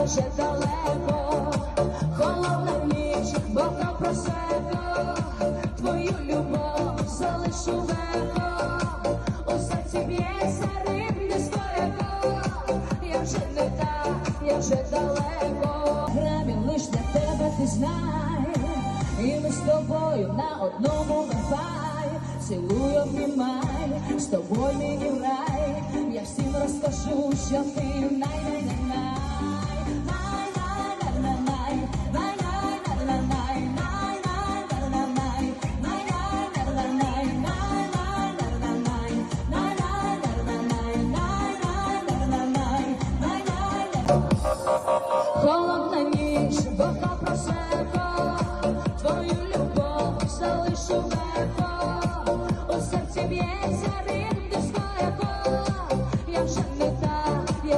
вже далеко, холодна ніч, бака просеко, твою любов залишу веко, у серці б'ється ритм дискотеко, я вже не та, я вже далеко. Грамі лиш для тебе ти і ми з тобою на одному вайфай, цілуй, обнімай, з тобою мені в рай, я всім розкажу, що ти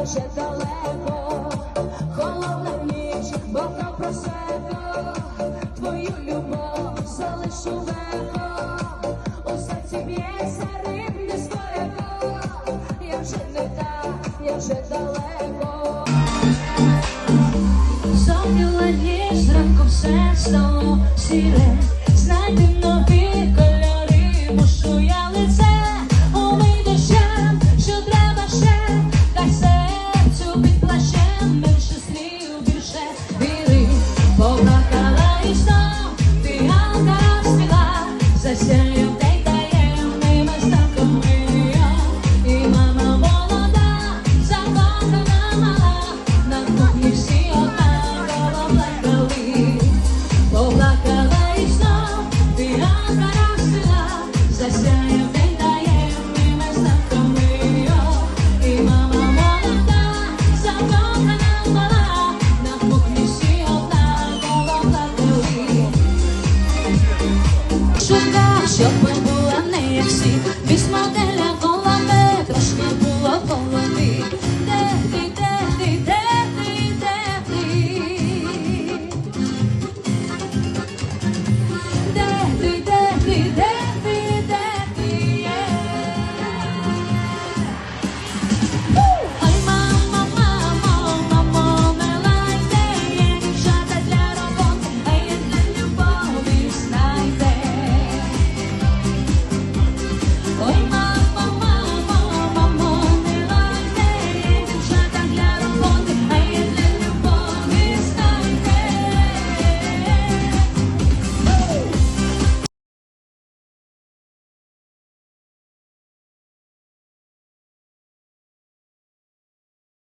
то далеко, холодна ніч, бока просеко, твою любов залишу веко, у серці б'ється рибне своєко, я вже не та, я вже далеко. Зомлюла ніч, зранку все знову сіре, знайди нові кольори, мушу я лице. Bismillah.